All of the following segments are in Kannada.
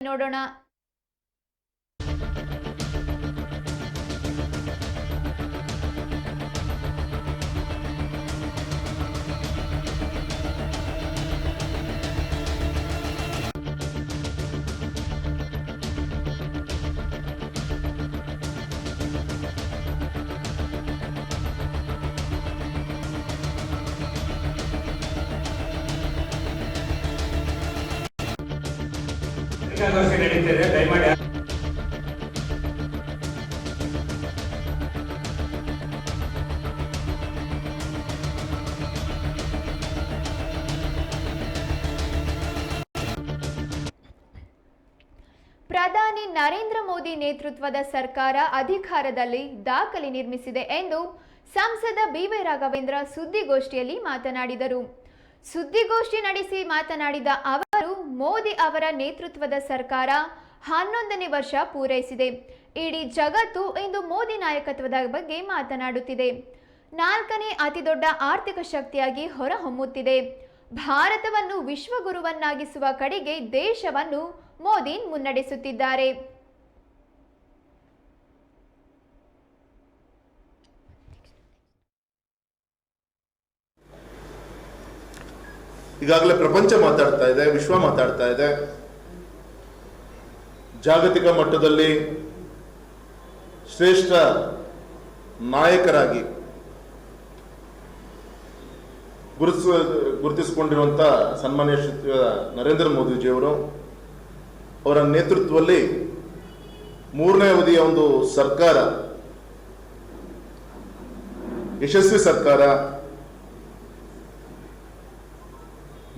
ನೋಡೋಣ ಪ್ರಧಾನಿ ನರೇಂದ್ರ ಮೋದಿ ನೇತೃತ್ವದ ಸರ್ಕಾರ ಅಧಿಕಾರದಲ್ಲಿ ದಾಖಲೆ ನಿರ್ಮಿಸಿದೆ ಎಂದು ಸಂಸದ ಬಿವೈ ರಾಘವೇಂದ್ರ ಸುದ್ದಿಗೋಷ್ಠಿಯಲ್ಲಿ ಮಾತನಾಡಿದರು. ಸುದ್ದಿಗೋಷ್ಠಿ ನಡೆಸಿ ಮಾತನಾಡಿದ ಅವರು ಮೋದಿ ಅವರ ನೇತೃತ್ವದ ಸರ್ಕಾರ ಹನ್ನೊಂದನೇ ವರ್ಷ ಪೂರೈಸಿದೆ. ಇಡೀ ಜಗತ್ತು ಇಂದು ಮೋದಿ ನಾಯಕತ್ವದ ಬಗ್ಗೆ ಮಾತನಾಡುತ್ತಿದೆ. ನಾಲ್ಕನೇ ಅತಿದೊಡ್ಡ ಆರ್ಥಿಕ ಶಕ್ತಿಯಾಗಿ ಹೊರಹೊಮ್ಮುತ್ತಿದೆ. ಭಾರತವನ್ನು ವಿಶ್ವಗುರುವನ್ನಾಗಿಸುವ ಕಡೆಗೆ ದೇಶವನ್ನು ಮೋದಿ ಮುನ್ನಡೆಸುತ್ತಿದ್ದಾರೆ. ಈಗಾಗಲೇ ಪ್ರಪಂಚ ಮಾತಾಡ್ತಾ ಇದೆ, ವಿಶ್ವ ಮಾತಾಡ್ತಾ ಇದೆ. ಜಾಗತಿಕ ಮಟ್ಟದಲ್ಲಿ ಶ್ರೇಷ್ಠ ನಾಯಕರಾಗಿ ಗುರುತಿಸ ಗುರುತಿಸಿಕೊಂಡಿರುವಂಥ ಸನ್ಮಾನ್ಯ ನರೇಂದ್ರ ಮೋದಿಜಿಯವರು ಅವರ ನೇತೃತ್ವದಲ್ಲಿ ಮೂರನೇ ಅವಧಿಯ ಒಂದು ಸರ್ಕಾರ, ಯಶಸ್ವಿ ಸರ್ಕಾರ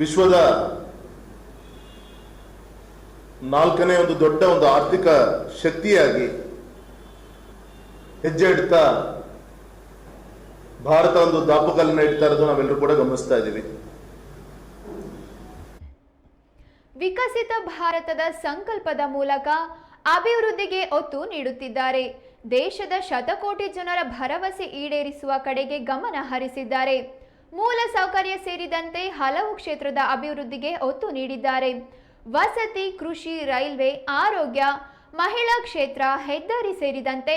ವಿಶ್ವದ ನಾಲ್ಕನೇ ಒಂದು ದೊಡ್ಡ ಒಂದು ಆರ್ಥಿಕ ಶಕ್ತಿಯಾಗಿ ಹೆಜ್ಜೆ ಇಡ್ತಾ ಭಾರತ ಒಂದು ದಾಪುಕಲ್ಲನ್ನ ಇಡ್ತಾ ಇರೋದು ನಾವೆಲ್ಲರೂ ಕೂಡ ಗಮನಿಸ್ತಾ ಇದ್ದೀವಿ. ವಿಕಸಿತ ಭಾರತದ ಸಂಕಲ್ಪದ ಮೂಲಕ ಅಭಿವೃದ್ಧಿಗೆ ಒತ್ತು ನೀಡುತ್ತಿದ್ದಾರೆ. ದೇಶದ ಶತಕೋಟಿ ಜನರ ಭರವಸೆ ಈಡೇರಿಸುವ ಕಡೆಗೆ ಗಮನ ಹರಿಸಿದ್ದಾರೆ. ಮೂಲ ಸೌಕರ್ಯ ಸೇರಿದಂತೆ ಹಲವು ಕ್ಷೇತ್ರದ ಅಭಿವೃದ್ಧಿಗೆ ಒತ್ತು ನೀಡಿದ್ದಾರೆ. ವಸತಿ, ಕೃಷಿ, ರೈಲ್ವೆ, ಆರೋಗ್ಯ, ಮಹಿಳಾ ಕ್ಷೇತ್ರ, ಹೆದ್ದಾರಿ ಸೇರಿದಂತೆ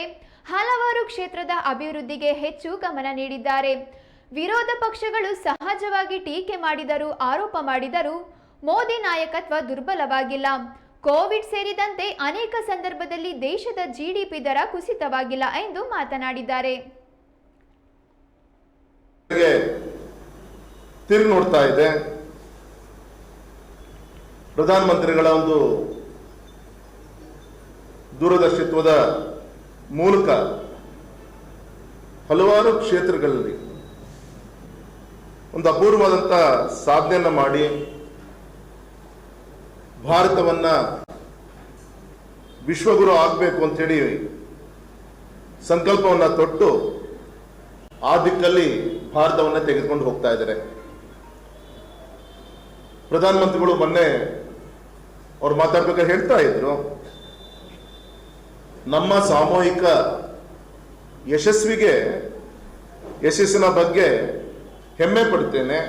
ಹಲವಾರು ಕ್ಷೇತ್ರದ ಅಭಿವೃದ್ಧಿಗೆ ಹೆಚ್ಚು ಗಮನ ನೀಡಿದ್ದಾರೆ. ವಿರೋಧ ಪಕ್ಷಗಳು ಸಹಜವಾಗಿ ಟೀಕೆ ಮಾಡಿದರು ಆರೋಪ ಮಾಡಿದರೂ ಮೋದಿ ನಾಯಕತ್ವ ದುರ್ಬಲವಾಗಿಲ್ಲ. ಕೋವಿಡ್ ಸೇರಿದಂತೆ ಅನೇಕ ಸಂದರ್ಭದಲ್ಲಿ ದೇಶದ ಜಿಡಿಪಿ ದರ ಕುಸಿತವಾಗಿಲ್ಲ ಎಂದು ಮಾತನಾಡಿದ್ದಾರೆ. ತಿರುಗಿ ನೋಡ್ತಾ ಇದೆ. ಪ್ರಧಾನಮಂತ್ರಿಗಳ ಒಂದು ದೂರದರ್ಶಿತ್ವದ ಮೂಲಕ ಹಲವಾರು ಕ್ಷೇತ್ರಗಳಲ್ಲಿ ಒಂದು ಅಪೂರ್ವವಾದಂಥ ಸಾಧನೆಯನ್ನು ಮಾಡಿ ಭಾರತವನ್ನ ವಿಶ್ವಗುರು ಆಗಬೇಕು ಅಂತೇಳಿ ಸಂಕಲ್ಪವನ್ನ ತೊಟ್ಟು ಆ ದಿಕ್ಕಲ್ಲಿ ಭಾರತವನ್ನು ತೆಗೆದುಕೊಂಡು ಹೋಗ್ತಾ ಇದ್ದಾರೆ. ಪ್ರಧಾನಮಂತ್ರಿಗಳು ಮೊನ್ನೆ ಅವ್ರು ಮಾತಾಡ್ಬೇಕಾದ್ರೆ ಹೇಳ್ತಾ ಇದ್ರು, ನಮ್ಮ ಸಾಮೂಹಿಕ ಯಶಸ್ವಿಗೆ, ಯಶಸ್ಸಿನ ಬಗ್ಗೆ ಹೆಮ್ಮೆ ಪಡ್ತೇನೆ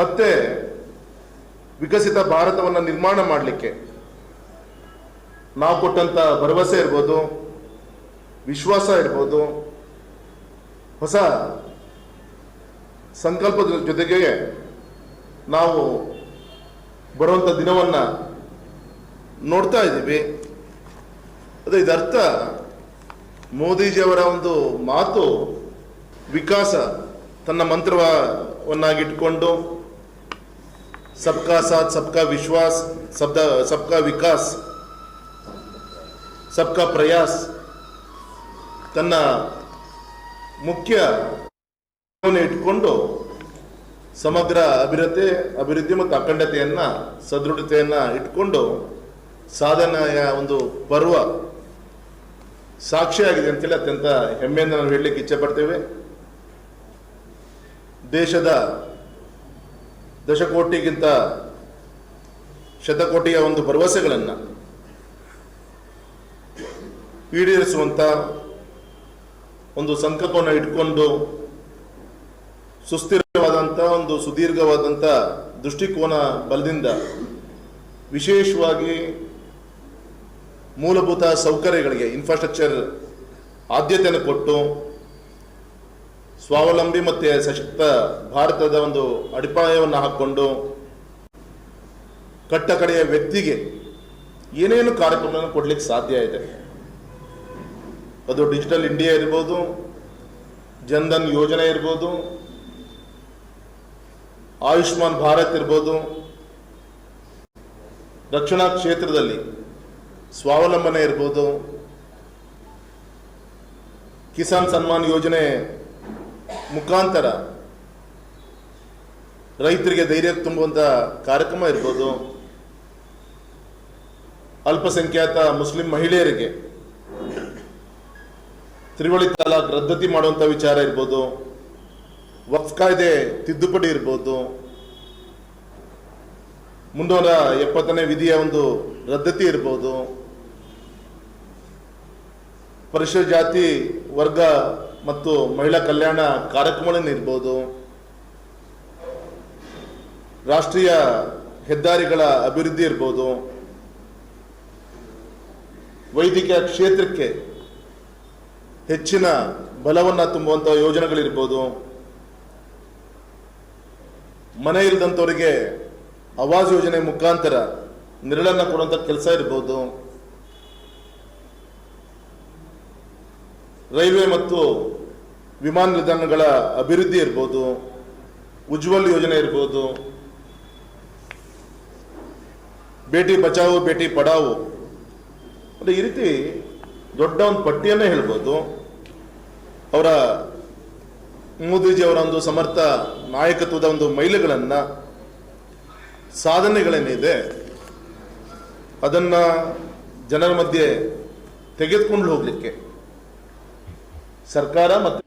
ಮತ್ತೆ ವಿಕಸಿತ ಭಾರತವನ್ನು ನಿರ್ಮಾಣ ಮಾಡಲಿಕ್ಕೆ ನಾವು ಕೊಟ್ಟಂತ ಭರವಸೆ ಇರ್ಬೋದು, ವಿಶ್ವಾಸ ಇರ್ಬೋದು, ಹೊಸ ಸಂಕಲ್ಪದ ಜೊತೆಗೆ ನಾವು ಬರುವಂಥ ದಿನವನ್ನು ನೋಡ್ತಾ ಇದ್ದೀವಿ. ಅದೇ ಇದರ್ಥ ಮೋದಿಜಿಯವರ ಒಂದು ಮಾತು ವಿಕಾಸ ತನ್ನ ಮಂತ್ರವನ್ನಾಗಿಟ್ಕೊಂಡು ಸಬ್ಕಾ ಸಾಥ್, ಸಬ್ಕಾ ವಿಶ್ವಾಸ್, ಸಬ್ದ, ಸಬ್ಕಾ ವಿಕಾಸ್, ಸಬ್ಕಾ ಪ್ರಯಾಸ್ ತನ್ನ ಮುಖ್ಯ ಇಟ್ಕೊಂಡು ಸಮಗ್ರ ಅಭಿವೃದ್ಧಿ ಅಭಿವೃದ್ಧಿ ಮತ್ತು ಅಖಂಡತೆಯನ್ನು, ಸದೃಢತೆಯನ್ನು ಇಟ್ಕೊಂಡು ಸಾಧನೆಯ ಒಂದು ಪರ್ವ ಸಾಕ್ಷಿಯಾಗಿದೆ ಅಂತೇಳಿ ಅತ್ಯಂತ ಹೆಮ್ಮೆಯಿಂದ ನಾವು ಹೇಳಲಿಕ್ಕೆ ಇಚ್ಛೆ ಪಡ್ತೇವೆ. ದೇಶದ ದಶಕೋಟಿಗಿಂತ ಶತಕೋಟಿಯ ಒಂದು ಭರವಸೆಗಳನ್ನು ಈಡೇರಿಸುವಂಥ ಒಂದು ಸಂಕಲ್ಪವನ್ನು ಇಟ್ಕೊಂಡು ಸುಸ್ಥಿರವಾದಂಥ ಒಂದು ಸುದೀರ್ಘವಾದಂಥ ದೃಷ್ಟಿಕೋನ ಬಲದಿಂದ ವಿಶೇಷವಾಗಿ ಮೂಲಭೂತ ಸೌಕರ್ಯಗಳಿಗೆ ಇನ್ಫ್ರಾಸ್ಟ್ರಕ್ಚರ್ ಆದ್ಯತೆಯನ್ನು ಕೊಟ್ಟು ಸ್ವಾವಲಂಬಿ ಮತ್ತು ಸಶಕ್ತ ಭಾರತದ ಒಂದು ಅಡಿಪಾಯವನ್ನು ಹಾಕ್ಕೊಂಡು ಕಟ್ಟ ಕಡೆಯ ವ್ಯಕ್ತಿಗೆ ಏನೇನು ಕಾರ್ಯಕ್ರಮಗಳನ್ನು ಕೊಡ್ಲಿಕ್ಕೆ ಸಾಧ್ಯ ಇದೆ. ಅದು ಡಿಜಿಟಲ್ ಇಂಡಿಯಾ ಇರ್ಬೋದು, ಜನ್ಧನ್ ಯೋಜನೆ ಇರ್ಬೋದು ಆಯುಷ್ಮಾನ್ ಭಾರತ್ ಇರ್ಬೋದು, ರಕ್ಷಣಾ ಕ್ಷೇತ್ರದಲ್ಲಿ ಸ್ವಾವಲಂಬನೆ ಇರ್ಬೋದು, ಕಿಸಾನ್ ಸನ್ಮಾನ್ ಯೋಜನೆ ಮುಖಾಂತರ ರೈತರಿಗೆ ಧೈರ್ಯ ತುಂಬುವಂಥ ಕಾರ್ಯಕ್ರಮ ಇರ್ಬೋದು. ಅಲ್ಪಸಂಖ್ಯಾತ ಮುಸ್ಲಿಂ ಮಹಿಳೆಯರಿಗೆ ತ್ರಿವಳಿ ತಲಾಖ್ ರದ್ದತಿ ಮಾಡುವಂಥ ವಿಚಾರ ಇರ್ಬೋದು. ವಕ್ಫ್ ಕಾಯ್ದೆ ತಿದ್ದುಪಡಿ ಇರ್ಬೋದು. ಮುನ್ನೂರ ಎಪ್ಪತ್ತನೇ ವಿಧಿಯ ಒಂದು ರದ್ದತಿ ಇರ್ಬೋದು. ಪರಿಶಿಷ್ಟ ಜಾತಿ, ವರ್ಗ ಮತ್ತು ಮಹಿಳಾ ಕಲ್ಯಾಣ ಕಾರ್ಯಕ್ರಮಗಳನ್ನು ಇರ್ಬೋದು. ರಾಷ್ಟ್ರೀಯ ಹೆದ್ದಾರಿಗಳ ಅಭಿವೃದ್ಧಿ ಇರ್ಬೋದು. ವೈದ್ಯಕೀಯ ಕ್ಷೇತ್ರಕ್ಕೆ ಹೆಚ್ಚಿನ ಬಲವನ್ನು ತುಂಬುವಂಥ ಯೋಜನೆಗಳಿರ್ಬೋದು. ಮನೆ ಇಲ್ಲದಂಥವರಿಗೆ ಆವಾಸ್ ಯೋಜನೆ ಮುಖಾಂತರ ನೆರಳನ್ನು ಕೊಡುವಂಥ ಕೆಲಸ ಇರ್ಬೋದು. ರೈಲ್ವೆ ಮತ್ತು ವಿಮಾನ ನಿಲ್ದಾಣಗಳ ಅಭಿವೃದ್ಧಿ ಇರ್ಬೋದು. ಉಜ್ವಲ್ ಯೋಜನೆ ಇರ್ಬೋದು. ಭೇಟಿ ಬಚಾವೋ ಭೇಟಿ ಪಡಾವು. ಅಂದರೆ ಈ ರೀತಿ ದೊಡ್ಡ ಒಂದು ಪಟ್ಟಿಯನ್ನೇ ಹೇಳ್ಬೋದು. ಅವರ ಮೋದಿಜಿ ಅವರ ಒಂದು ಸಮರ್ಥ ನಾಯಕತ್ವದ ಒಂದು ಮೈಲುಗಳನ್ನ ಸಾಧನೆಗಳೇನಿದೆ ಅದನ್ನ ಜನರ ಮಧ್ಯೆ ತೆಗೆದುಕೊಂಡು ಹೋಗ್ಲಿಕ್ಕೆ ಸರ್ಕಾರ ಮತ್ತು